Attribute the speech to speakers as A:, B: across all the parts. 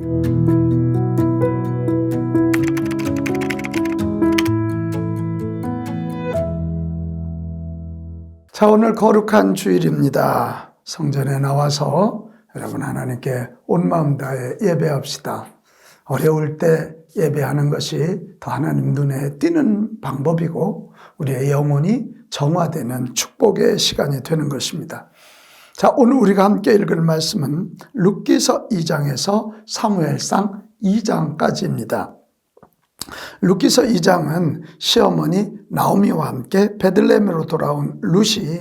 A: 자, 오늘 거룩한 주일입니다. 성전에 나와서 여러분 하나님께 온 마음 다해 예배합시다. 어려울 때 예배하는 것이 더 하나님 눈에 띄는 방법이고 우리의 영혼이 정화되는 축복의 시간이 되는 것입니다. 자, 오늘 우리가 함께 읽을 말씀은 룻기서 2장에서 사무엘상 2장까지입니다. 루키서 2장은 시어머니 나오미와 함께 베들레헴으로 돌아온 룻이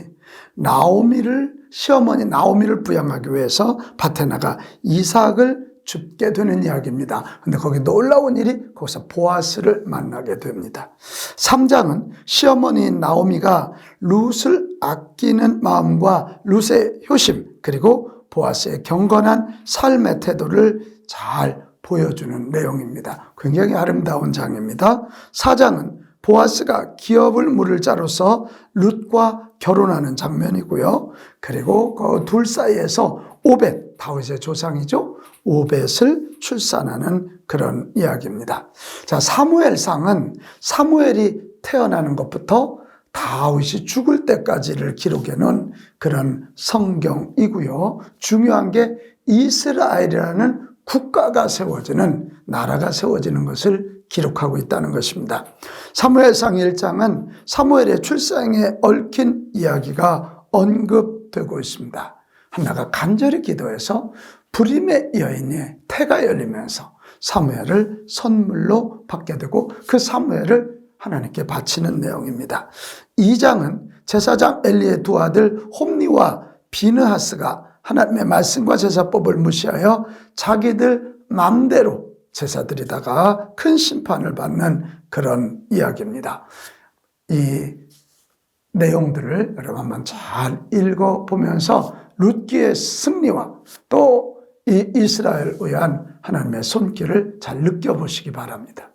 A: 나오미를 시어머니 나오미를 부양하기 위해서 밭에 나가 이삭을 줍게 되는 이야기입니다. 근데 거기 놀라운 일이 거기서 보아스를 만나게 됩니다. 3장은 시어머니 나오미가 룻을 아끼는 마음과 룻의 효심 그리고 보아스의 경건한 삶의 태도를 잘 보여주는 내용입니다. 굉장히 아름다운 장입니다. 사장은 보아스가 기업을 물을 자로서 룻과 결혼하는 장면이고요. 그리고 그 둘 사이에서 오벳, 다윗의 조상이죠. 오벳을 출산하는 그런 이야기입니다. 자, 사무엘상은 사무엘이 태어나는 것부터 다윗이 죽을 때까지를 기록해 놓은 그런 성경이고요. 중요한 게 이스라엘이라는 국가가 세워지는 나라가 세워지는 것을 기록하고 있다는 것입니다. 사무엘상 1장은 사무엘의 출생에 얽힌 이야기가 언급되고 있습니다. 한나가 간절히 기도해서 불임의 여인이 태가 열리면서 사무엘을 선물로 받게 되고 그 사무엘을 하나님께 바치는 내용입니다. 2장은 제사장 엘리의 두 아들 홈니와 비느하스가 하나님의 말씀과 제사법을 무시하여 자기들 맘대로 제사드리다가 큰 심판을 받는 그런 이야기입니다. 이 내용들을 여러분 한번 잘 읽어보면서 룻기의 승리와 또 이 이스라엘 의한 하나님의 손길을 잘 느껴보시기 바랍니다.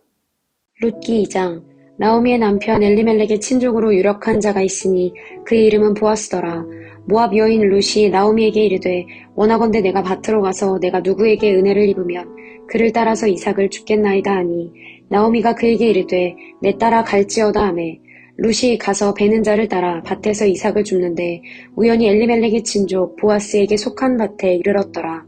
B: 룻기 2장 나오미의 남편 엘리멜렉의 친족으로 유력한 자가 있으니 그의 이름은 보아스더라. 모압 여인 룻이 나오미에게 이르되 원하건대 내가 밭으로 가서 내가 누구에게 은혜를 입으면 그를 따라서 이삭을 죽겠나이다 하니 나오미가 그에게 이르되 내 따라 갈지어다 하매 룻이 가서 베는 자를 따라 밭에서 이삭을 줍는데 우연히 엘리멜렉의 친족 보아스에게 속한 밭에 이르렀더라.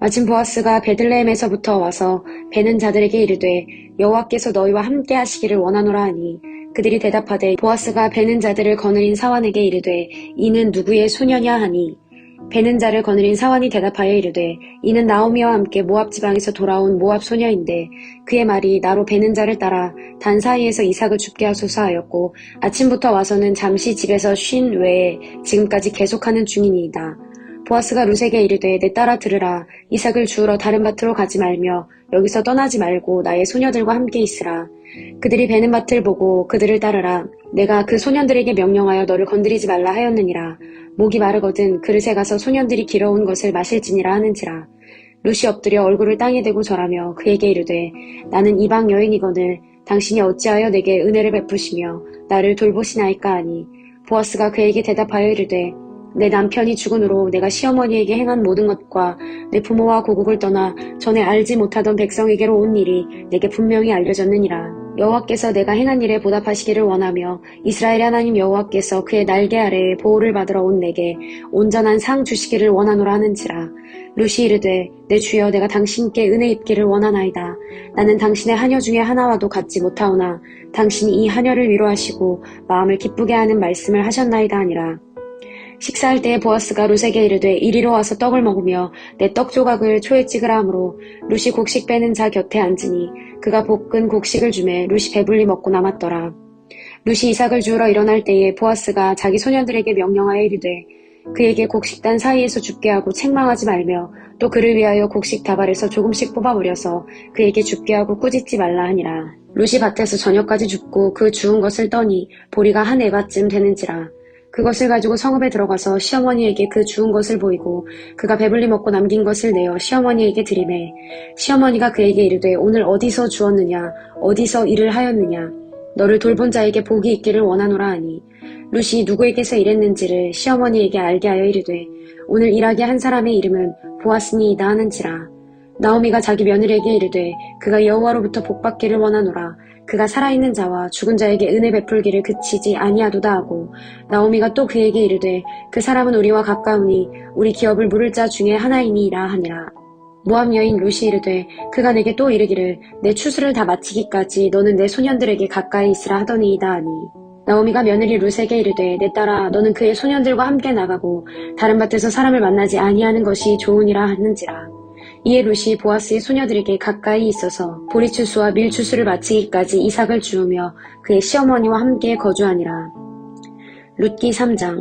B: 마침 보아스가 베들레헴에서부터 와서 베는 자들에게 이르되 여호와께서 너희와 함께 하시기를 원하노라 하니 그들이 대답하되 보아스가 베는 자들을 거느린 사환에게 이르되 이는 누구의 소녀냐 하니 베는 자를 거느린 사환이 대답하여 이르되 이는 나오미와 함께 모압 지방에서 돌아온 모압 소녀인데 그의 말이 나로 베는 자를 따라 단 사이에서 이삭을 죽게 하소서 하였고 아침부터 와서는 잠시 집에서 쉰 외에 지금까지 계속하는 중이니이다. 보아스가 룻에게 이르되 내 따라 들으라. 이삭을 주우러 다른 밭으로 가지 말며 여기서 떠나지 말고 나의 소녀들과 함께 있으라. 그들이 베는 밭을 보고 그들을 따르라. 내가 그 소년들에게 명령하여 너를 건드리지 말라 하였느니라. 목이 마르거든 그릇에 가서 소년들이 길어온 것을 마실지니라 하는지라. 룻이 엎드려 얼굴을 땅에 대고 절하며 그에게 이르되 나는 이방 여인이거늘 당신이 어찌하여 내게 은혜를 베푸시며 나를 돌보시나이까 하니. 보아스가 그에게 대답하여 이르되 내 남편이 죽은 후로 내가 시어머니에게 행한 모든 것과 내 부모와 고국을 떠나 전에 알지 못하던 백성에게로 온 일이 내게 분명히 알려졌느니라. 여호와께서 내가 행한 일에 보답하시기를 원하며 이스라엘 하나님 여호와께서 그의 날개 아래에 보호를 받으러 온 내게 온전한 상 주시기를 원하노라 하는지라. 루시 이르되 내 주여 내가 당신께 은혜 입기를 원하나이다. 나는 당신의 하녀 중에 하나와도 같지 못하오나 당신이 이 하녀를 위로하시고 마음을 기쁘게 하는 말씀을 하셨나이다 하니라. 식사할 때에 보아스가 룻에게 이르되 이리로 와서 떡을 먹으며 내 떡 조각을 초에 찍으라 하므로 룻이 곡식 빼는 자 곁에 앉으니 그가 볶은 곡식을 주매 룻이 배불리 먹고 남았더라. 룻이 이삭을 주우러 일어날 때에 보아스가 자기 소년들에게 명령하여 이르되 그에게 곡식단 사이에서 죽게 하고 책망하지 말며 또 그를 위하여 곡식 다발에서 조금씩 뽑아버려서 그에게 죽게 하고 꾸짖지 말라 하니라. 룻이 밭에서 저녁까지 죽고 그 주운 것을 떠니 보리가 한 에바쯤 되는지라. 그것을 가지고 성읍에 들어가서 시어머니에게 그 주운 것을 보이고 그가 배불리 먹고 남긴 것을 내어 시어머니에게 드리매 시어머니가 그에게 이르되 오늘 어디서 주었느냐? 어디서 일을 하였느냐? 너를 돌본 자에게 복이 있기를 원하노라 하니. 룻이 누구에게서 일했는지를 시어머니에게 알게 하여 이르되 오늘 일하게 한 사람의 이름은 보았으니이다 하는지라. 나오미가 자기 며느리에게 이르되 그가 여호와로부터 복받기를 원하노라 그가 살아있는 자와 죽은 자에게 은혜 베풀기를 그치지 아니하도다 하고 나오미가 또 그에게 이르되 그 사람은 우리와 가까우니 우리 기업을 물을 자 중에 하나이니이라 하니라. 모함 여인 루시 이르되 그가 내게 또 이르기를 내 추수를 다 마치기까지 너는 내 소년들에게 가까이 있으라 하더니이다 하니. 나오미가 며느리 룻에게 이르되 내 딸아 너는 그의 소년들과 함께 나가고 다른 밭에서 사람을 만나지 아니하는 것이 좋으니라 하는지라 이에 룻이 보아스의 소녀들에게 가까이 있어서 보리추수와 밀추수를 마치기까지 이삭을 주우며 그의 시어머니와 함께 거주하니라. 룻기 3장.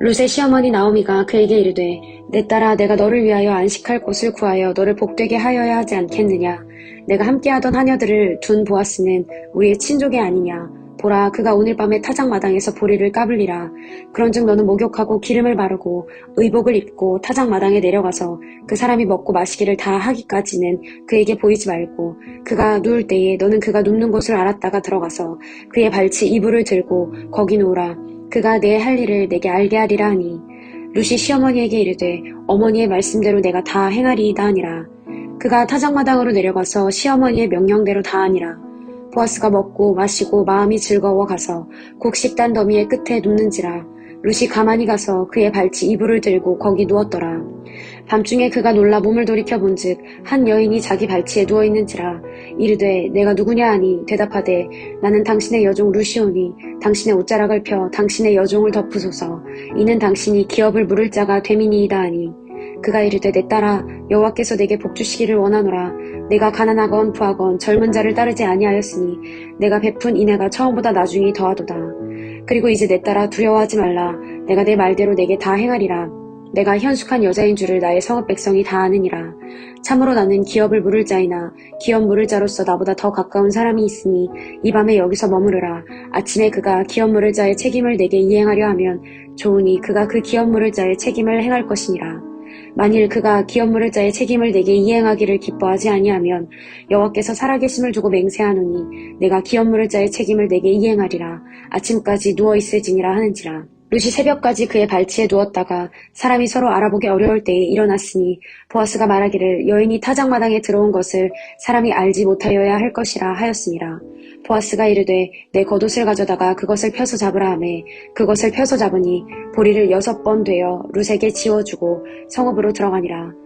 B: 룻의 시어머니 나오미가 그에게 이르되 내 딸아 내가 너를 위하여 안식할 곳을 구하여 너를 복되게 하여야 하지 않겠느냐? 내가 함께하던 하녀들을 둔 보아스는 우리의 친족이 아니냐 보라 그가 오늘 밤에 타작마당에서 보리를 까불리라. 그런즉 너는 목욕하고 기름을 바르고 의복을 입고 타작마당에 내려가서 그 사람이 먹고 마시기를 다 하기까지는 그에게 보이지 말고 그가 누울 때에 너는 그가 눕는 곳을 알았다가 들어가서 그의 발치 이불을 들고 거기 누우라. 그가 내 할 일을 내게 알게 하리라 하니. 루시 시어머니에게 이르되 어머니의 말씀대로 내가 다 행하리이다 하니라. 그가 타작마당으로 내려가서 시어머니의 명령대로 다 하니라 보아스가 먹고 마시고 마음이 즐거워 가서 곡식단 더미의 끝에 눕는지라 루시 가만히 가서 그의 발치 이불을 들고 거기 누웠더라. 밤중에 그가 놀라 몸을 돌이켜 본즉 한 여인이 자기 발치에 누워 있는지라 이르되 내가 누구냐 하니 대답하되 나는 당신의 여종 루시오니 당신의 옷자락을 펴 당신의 여종을 덮으소서. 이는 당신이 기업을 물을 자가 되미니이다 하니 그가 이르되 내 딸아 여호와께서 내게 복 주시기를 원하노라. 내가 가난하건 부하건 젊은 자를 따르지 아니하였으니 내가 베푼 인애가 처음보다 나중이 더하도다. 그리고 이제 내 딸아 두려워하지 말라. 내가 내 말대로 내게 다 행하리라. 내가 현숙한 여자인 줄을 나의 성읍 백성이 다 아느니라. 참으로 나는 기업을 물을 자이나 기업 물을 자로서 나보다 더 가까운 사람이 있으니 이 밤에 여기서 머무르라. 아침에 그가 기업 물을 자의 책임을 내게 이행하려 하면 좋으니 그가 그 기업 물을 자의 책임을 행할 것이니라 만일 그가 기업 물을 자의 책임을 내게 이행하기를 기뻐하지 아니하면 여호와께서 살아계심을 두고 맹세하노니 내가 기업 물을 자의 책임을 내게 이행하리라. 아침까지 누워 있을지니라 하는지라 루시 새벽까지 그의 발치에 누웠다가 사람이 서로 알아보기 어려울 때에 일어났으니 보아스가 말하기를 여인이 타작마당에 들어온 것을 사람이 알지 못하여야 할 것이라 하였습니다. 보아스가 이르되 내 겉옷을 가져다가 그것을 펴서 잡으라 하매 그것을 펴서 잡으니 보리를 여섯 번 되어 룻에게 지워주고 성읍으로 들어가니라.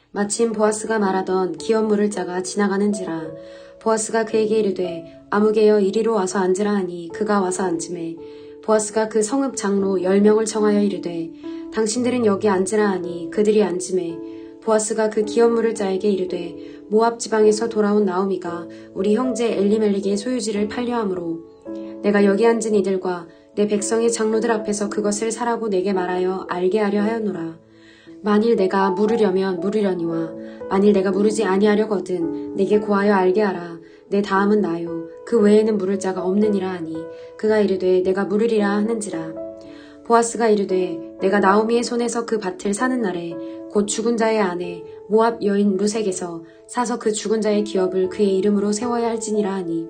B: 마침 보아스가 말하던 기업 물을 자가 지나가는지라 보아스가 그에게 이르되 아무개여 이리로 와서 앉으라 하니 그가 와서 앉음에 보아스가 그 성읍 장로 열 명을 청하여 이르되 당신들은 여기 앉으라 하니 그들이 앉음에 보아스가 그 기업 물을 자에게 이르되 모압 지방에서 돌아온 나오미가 우리 형제 엘리멜릭의 소유지를 팔려 함으로 내가 여기 앉은 이들과 내 백성의 장로들 앞에서 그것을 사라고 내게 말하여 알게 하려 하였노라. 만일 내가 물으려면 물으려니와 만일 내가 물으지 아니하려거든 내게 고하여 알게 하라. 내 다음은 나요. 그 외에는 물을 자가 없느니라 하니 그가 이르되 내가 물으리라 하는지라. 보아스가 이르되 내가 나오미의 손에서 그 밭을 사는 날에 곧 죽은 자의 아내 모압 여인 루색에서 사서 그 죽은 자의 기업을 그의 이름으로 세워야 할지니라 하니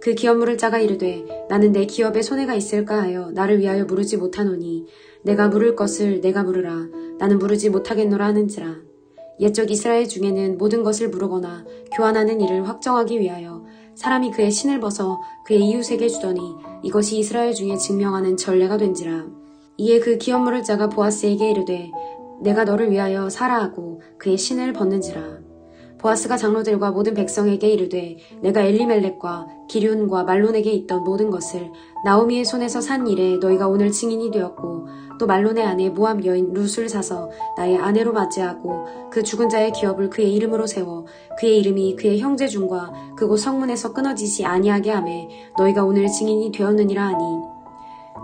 B: 그 기업 물을 자가 이르되 나는 내 기업에 손해가 있을까 하여 나를 위하여 물으지 못하노니 내가 물을 것을 내가 물으라 나는 물으지 못하겠노라 하는지라. 옛적 이스라엘 중에는 모든 것을 물으거나 교환하는 일을 확정하기 위하여 사람이 그의 신을 벗어 그의 이웃에게 주더니 이것이 이스라엘 중에 증명하는 전례가 된지라. 이에 그 기업 물을 자가 보아스에게 이르되 내가 너를 위하여 사라 하고 그의 신을 벗는지라 보아스가 장로들과 모든 백성에게 이르되 내가 엘리멜렉과 기륜과 말론에게 있던 모든 것을 나오미의 손에서 산 일에 너희가 오늘 증인이 되었고 또 말론의 아내 모함 여인 룻을 사서 나의 아내로 맞이하고 그 죽은 자의 기업을 그의 이름으로 세워 그의 이름이 그의 형제 중과 그곳 성문에서 끊어지지 아니하게 하매 너희가 오늘 증인이 되었느니라 하니.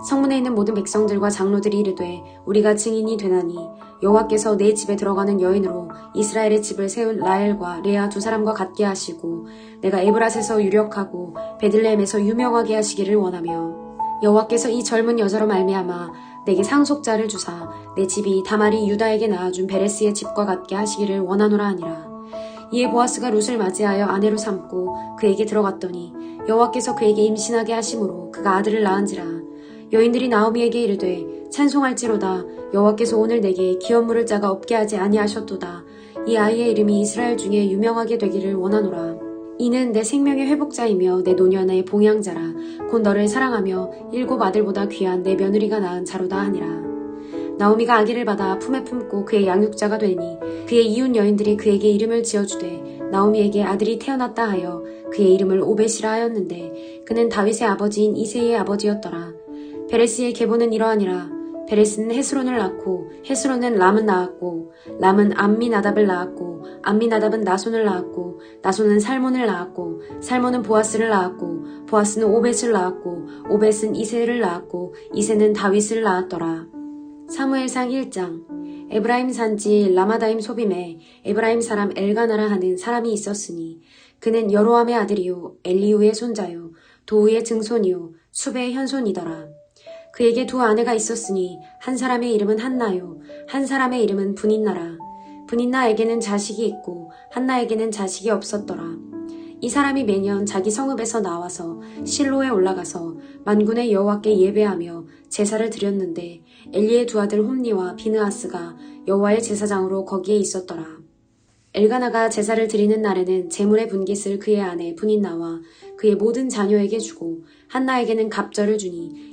B: 성문에 있는 모든 백성들과 장로들이 이르되 우리가 증인이 되나니 여호와께서 내 집에 들어가는 여인으로 이스라엘의 집을 세울 라엘과 레아 두 사람과 같게 하시고 내가 에브라스에서 유력하고 베들레헴에서 유명하게 하시기를 원하며 여호와께서 이 젊은 여자로 말미암아 내게 상속자를 주사 내 집이 다말이 유다에게 낳아준 베레스의 집과 같게 하시기를 원하노라 하니라. 이에 보아스가 룻을 맞이하여 아내로 삼고 그에게 들어갔더니 여호와께서 그에게 임신하게 하심으로 그가 아들을 낳은지라 여인들이 나오미에게 이르되 찬송할지로다. 여호와께서 오늘 내게 기업 물을 자가 없게 하지 아니하셨도다. 이 아이의 이름이 이스라엘 중에 유명하게 되기를 원하노라. 이는 내 생명의 회복자이며 내 노년의 봉양자라. 곧 너를 사랑하며 일곱 아들보다 귀한 내 며느리가 낳은 자로다 하니라. 나오미가 아기를 받아 품에 품고 그의 양육자가 되니 그의 이웃 여인들이 그에게 이름을 지어주되 나오미에게 아들이 태어났다 하여 그의 이름을 오벳이라 하였는데 그는 다윗의 아버지인 이세의 아버지였더라 베레스의 계보는 이러하니라. 베레스는 헤스론을 낳고 헤스론은 람은 낳았고 람은 암미나답을 낳았고 암미나답은 나손을 낳았고 나손은 살몬을 낳았고 살몬은 보아스를 낳았고 보아스는 오벳을 낳았고 오벳은 이세를 낳았고 이세는 다윗을 낳았더라. 사무엘상 1장. 에브라임 산지 라마다임 소빔에 에브라임 사람 엘가나라 하는 사람이 있었으니 그는 여로함의 아들이요 엘리우의 손자요 도우의 증손이요 수베의 현손이더라. 그에게 두 아내가 있었으니 한 사람의 이름은 한나요 한 사람의 이름은 분인나라. 분인나에게는 자식이 있고 한나에게는 자식이 없었더라. 이 사람이 매년 자기 성읍에서 나와서 실로에 올라가서 만군의 여호와께 예배하며 제사를 드렸는데 엘리의 두 아들 홈니와 비느하스가 여호와의 제사장으로 거기에 있었더라. 엘가나가 제사를 드리는 날에는 제물의 분깃을 그의 아내 분인나와 그의 모든 자녀에게 주고 한나에게는 갑절을 주니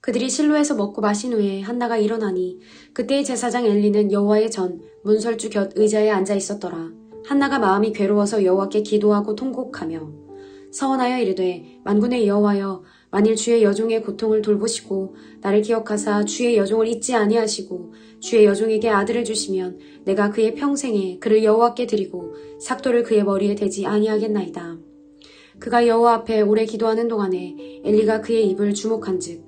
B: 그들이 실로에서 먹고 마신 후에 한나가 일어나니 그때의 제사장 엘리는 여호와의 전 문설주 곁 의자에 앉아 있었더라 한나가 마음이 괴로워서 여호와께 기도하고 통곡하며 서원하여 이르되 만군의 여호와여 만일 주의 여종의 고통을 돌보시고 나를 기억하사 주의 여종을 잊지 아니하시고 주의 여종에게 아들을 주시면 내가 그의 평생에 그를 여호와께 드리고 삭도를 그의 머리에 대지 아니하겠나이다. 그가 여호와 앞에 오래 기도하는 동안에 엘리가 그의 입을 주목한즉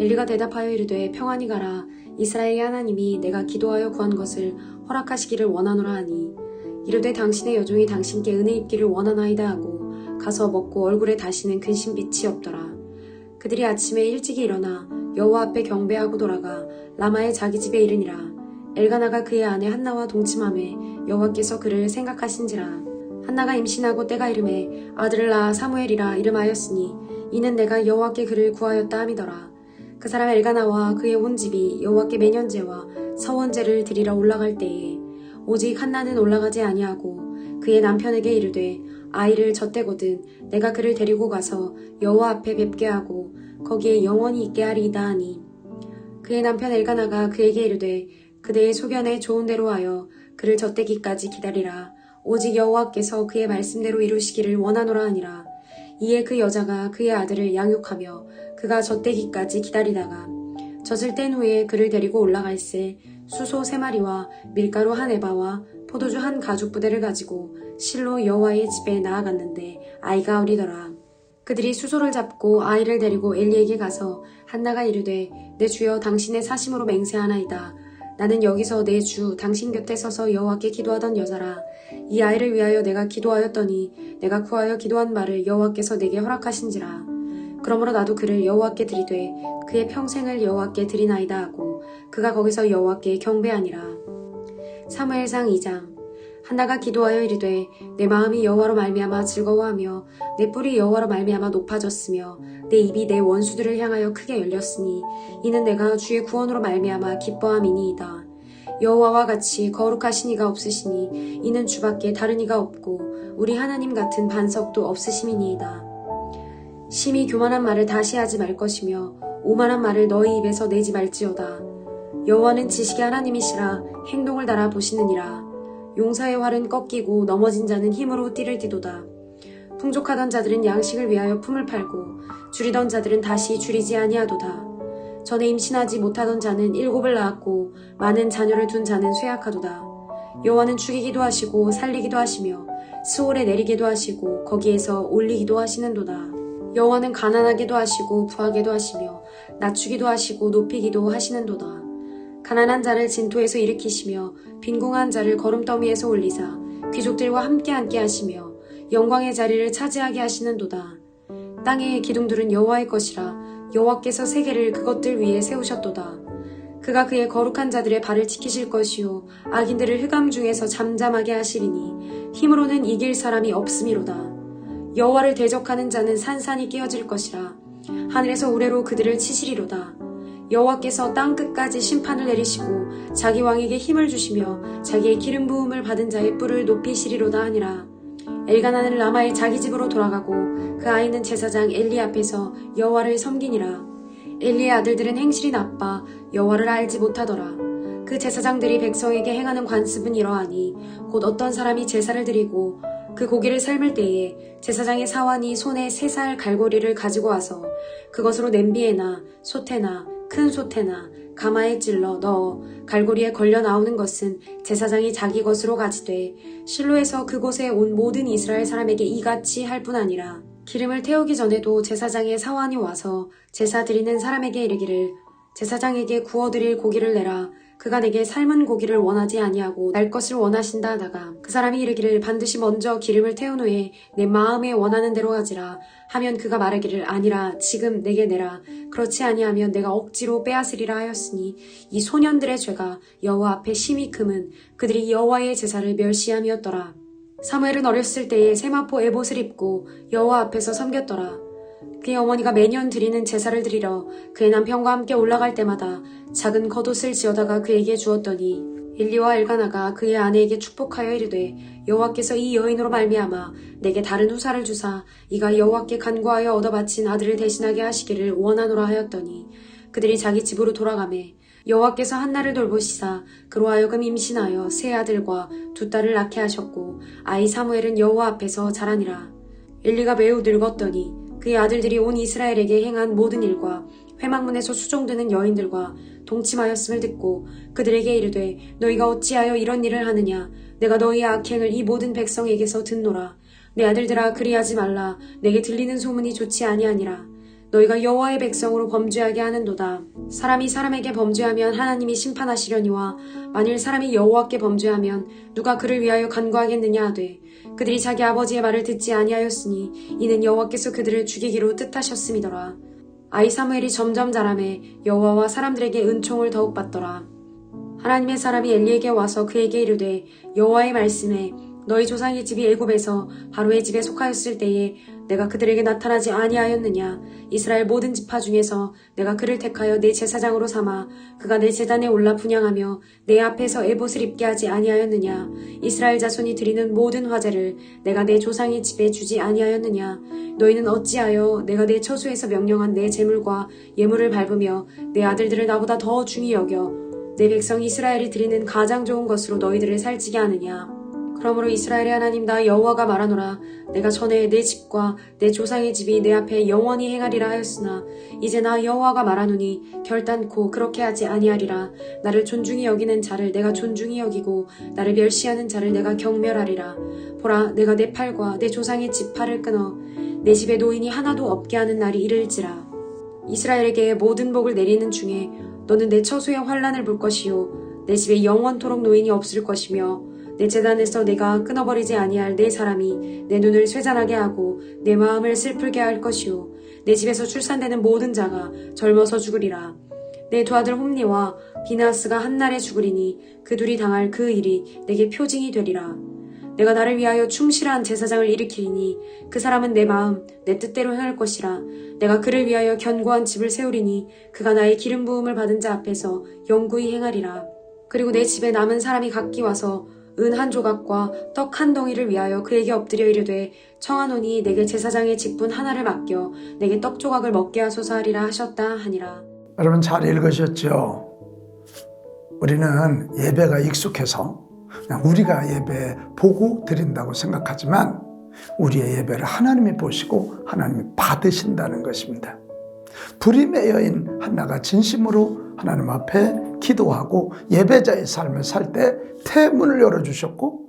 B: 엘리가 대답하여 이르되 평안히 가라 이스라엘의 하나님이 내가 기도하여 구한 것을 허락하시기를 원하노라 하니 이르되 당신의 여종이 당신께 은혜 입기를 원하나이다 하고 가서 먹고 얼굴에 다시는 근심 빛이 없더라. 그들이 아침에 일찍이 일어나 여호와 앞에 경배하고 돌아가 라마의 자기 집에 이르니라. 엘가나가 그의 아내 한나와 동침함에 여호와께서 그를 생각하신지라. 한나가 임신하고 때가 이름에 아들을 낳아 사무엘이라 이름하였으니 이는 내가 여호와께 그를 구하였다 함이더라. 그 사람 엘가나와 그의 온 집이 여호와께 매년제와 서원제를 드리러 올라갈 때에 오직 한나는 올라가지 아니하고 그의 남편에게 이르되 아이를 젖대거든 내가 그를 데리고 가서 여호와 앞에 뵙게 하고 거기에 영원히 있게 하리이다 하니. 그의 남편 엘가나가 그에게 이르되 그대의 소견에 좋은 대로 하여 그를 젖대기까지 기다리라. 오직 여호와께서 그의 말씀대로 이루시기를 원하노라 하니라 이에 그 여자가 그의 아들을 양육하며 그가 젖대기까지 기다리다가 젖을 뗀 후에 그를 데리고 올라갈새 수소 세 마리와 밀가루 한 에바와 포도주 한 가죽 부대를 가지고 실로 여호와의 집에 나아갔는데 아이가 어리더라. 그들이 수소를 잡고 아이를 데리고 엘리에게 가서 한나가 이르되 내 주여 당신의 사심으로 맹세하나이다. 나는 여기서 내 주 당신 곁에 서서 여호와께 기도하던 여자라. 이 아이를 위하여 내가 기도하였더니 내가 구하여 기도한 말을 여호와께서 내게 허락하신지라. 그러므로 나도 그를 여호와께 드리되 그의 평생을 여호와께 드리나이다 하고 그가 거기서 여호와께 경배하니라. 사무엘상 2장 한나가 기도하여 이르되 내 마음이 여호와로 말미암아 즐거워하며 내 뿔이 여호와로 말미암아 높아졌으며 내 입이 내 원수들을 향하여 크게 열렸으니 이는 내가 주의 구원으로 말미암아 기뻐함이니이다. 여호와와 같이 거룩하신 이가 없으시니 이는 주밖에 다른 이가 없고 우리 하나님 같은 반석도 없으심이니이다. 심히 교만한 말을 다시 하지 말 것이며 오만한 말을 너희 입에서 내지 말지어다. 여호와는 지식의 하나님이시라 행동을 달아 보시느니라. 용사의 활은 꺾이고 넘어진 자는 힘으로 띠를 띠도다. 풍족하던 자들은 양식을 위하여 품을 팔고 줄이던 자들은 다시 줄이지 아니하도다. 전에 임신하지 못하던 자는 일곱을 낳았고 많은 자녀를 둔 자는 쇠약하도다. 여호와는 죽이기도 하시고 살리기도 하시며 수월에 내리기도 하시고 거기에서 올리기도 하시는도다. 여호와는 가난하게도 하시고 부하게도 하시며 낮추기도 하시고 높이기도 하시는도다. 가난한 자를 진토에서 일으키시며 빈궁한 자를 거름더미에서 올리사 귀족들과 함께 앉게 하시며 영광의 자리를 차지하게 하시는도다. 땅의 기둥들은 여호와의 것이라 여호와께서 세계를 그것들 위에 세우셨도다. 그가 그의 거룩한 자들의 발을 지키실 것이요 악인들을 흑암 중에서 잠잠하게 하시리니 힘으로는 이길 사람이 없음이로다. 여호와를 대적하는 자는 산산이 깨어질 것이라 하늘에서 우레로 그들을 치시리로다. 여호와께서 땅 끝까지 심판을 내리시고 자기 왕에게 힘을 주시며 자기의 기름 부음을 받은 자의 뿔을 높이시리로다 하니라. 엘가나는 라마의 자기 집으로 돌아가고 그 아이는 제사장 엘리 앞에서 여호와를 섬기니라. 엘리의 아들들은 행실이 나빠 여호와를 알지 못하더라. 그 제사장들이 백성에게 행하는 관습은 이러하니 곧 어떤 사람이 제사를 드리고 그 고기를 삶을 때에 제사장의 사환이 손에 세 살 갈고리를 가지고 와서 그것으로 냄비에나 솥에나 큰 솥에나 가마에 찔러 넣어 갈고리에 걸려 나오는 것은 제사장이 자기 것으로 가지되 실로에서 그곳에 온 모든 이스라엘 사람에게 이같이 할 뿐 아니라 기름을 태우기 전에도 제사장의 사환이 와서 제사 드리는 사람에게 이르기를 제사장에게 구워 드릴 고기를 내라 그가 내게 삶은 고기를 원하지 아니하고 날 것을 원하신다 하다가 그 사람이 이르기를 반드시 먼저 기름을 태운 후에 내 마음에 원하는 대로 하지라 하면 그가 말하기를 아니라 지금 내게 내라. 그렇지 아니하면 내가 억지로 빼앗으리라 하였으니 이 소년들의 죄가 여호와 앞에 심히 금은 그들이 여호와의 제사를 멸시함이었더라. 사무엘은 어렸을 때에 세마포 에봇을 입고 여호와 앞에서 섬겼더라 그의 어머니가 매년 드리는 제사를 드리러 그의 남편과 함께 올라갈 때마다 작은 겉옷을 지어다가 그에게 주었더니 일리와 엘가나가 그의 아내에게 축복하여 이르되 여호와께서 이 여인으로 말미암아 내게 다른 후사를 주사 이가 여호와께 간구하여 얻어 바친 아들을 대신하게 하시기를 원하노라 하였더니 그들이 자기 집으로 돌아가매 여호와께서 한나를 돌보시사 그로 하여금 임신하여 세 아들과 두 딸을 낳게 하셨고 아이 사무엘은 여호와 앞에서 자라니라. 엘리가 매우 늙었더니 그의 아들들이 온 이스라엘에게 행한 모든 일과 회막문에서 수종드는 여인들과 동침하였음을 듣고 그들에게 이르되 너희가 어찌하여 이런 일을 하느냐? 내가 너희의 악행을 이 모든 백성에게서 듣노라. 내 아들들아 그리하지 말라. 내게 들리는 소문이 좋지 아니하니라. 너희가 여호와의 백성으로 범죄하게 하는도다. 사람이 사람에게 범죄하면 하나님이 심판하시려니와 만일 사람이 여호와께 범죄하면 누가 그를 위하여 간구하겠느냐 하되 그들이 자기 아버지의 말을 듣지 아니하였으니 이는 여호와께서 그들을 죽이기로 뜻하셨음이더라. 아이 사무엘이 점점 자라매 여호와와 사람들에게 은총을 더욱 받더라. 하나님의 사람이 엘리에게 와서 그에게 이르되 여호와의 말씀에 너희 조상의 집이 애굽에서 바로의 집에 속하였을 때에 내가 그들에게 나타나지 아니하였느냐? 이스라엘 모든 지파 중에서 내가 그를 택하여 내 제사장으로 삼아 그가 내 제단에 올라 분양하며 내 앞에서 에봇을 입게 하지 아니하였느냐? 이스라엘 자손이 드리는 모든 화제를 내가 내 조상의 집에 주지 아니하였느냐? 너희는 어찌하여 내가 내 처소에서 명령한 내 재물과 예물을 밟으며 내 아들들을 나보다 더 중히 여겨 내 백성 이스라엘이 드리는 가장 좋은 것으로 너희들을 살찌게 하느냐 그러므로 이스라엘의 하나님 나 여호와가 말하노라. 내가 전에 내 집과 내 조상의 집이 내 앞에 영원히 행하리라 하였으나 이제 나 여호와가 말하노니 결단코 그렇게 하지 아니하리라. 나를 존중히 여기는 자를 내가 존중히 여기고 나를 멸시하는 자를 내가 경멸하리라. 보라 내가 내 팔과 내 조상의 집 팔을 끊어 내 집에 노인이 하나도 없게 하는 날이 이를지라. 이스라엘에게 모든 복을 내리는 중에 너는 내 처소에 환란을 볼 것이요 내 집에 영원토록 노인이 없을 것이며 내 재단에서 내가 끊어버리지 아니할 내 사람이 내 눈을 쇠잔하게 하고 내 마음을 슬프게 할 것이요. 내 집에서 출산되는 모든 자가 젊어서 죽으리라. 내 두 아들 홈니와 비나스가 한날에 죽으리니 그 둘이 당할 그 일이 내게 표징이 되리라. 내가 나를 위하여 충실한 제사장을 일으키리니 그 사람은 내 마음 내 뜻대로 행할 것이라. 내가 그를 위하여 견고한 집을 세우리니 그가 나의 기름 부음을 받은 자 앞에서 영구히 행하리라. 그리고 내 집에 남은 사람이 각기 와서 은 한 조각과 떡 한 덩이를 위하여 그에게 엎드려 이르되 청하노니 내게 제사장의 직분 하나를 맡겨 내게 떡 조각을 먹게 하소서 하리라 하셨다 하니라
A: 여러분 잘 읽으셨죠? 우리는 예배가 익숙해서 우리가 예배 보고 드린다고 생각하지만 우리의 예배를 하나님이 보시고 하나님이 받으신다는 것입니다. 불임의 여인 한나가 진심으로 하나님 앞에 기도하고 예배자의 삶을 살 때 태문을 열어주셨고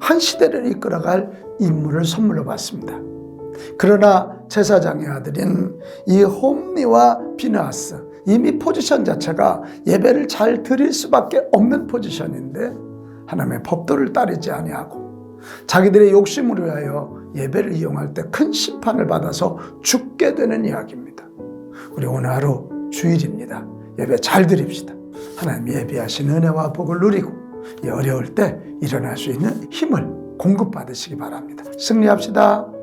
A: 한 시대를 이끌어갈 인물을 선물로 받습니다. 그러나 제사장의 아들인 이 홈니와 비나스 이미 포지션 자체가 예배를 잘 드릴 수밖에 없는 포지션인데 하나님의 법도를 따르지 아니하고 자기들의 욕심으로 하여 예배를 이용할 때 큰 심판을 받아서 죽게 되는 이야기입니다. 우리 오늘 하루 주일입니다. 예배 잘 드립시다. 하나님 예배하신 은혜와 복을 누리고 이 어려울 때 일어날 수 있는 힘을 공급받으시기 바랍니다. 승리합시다.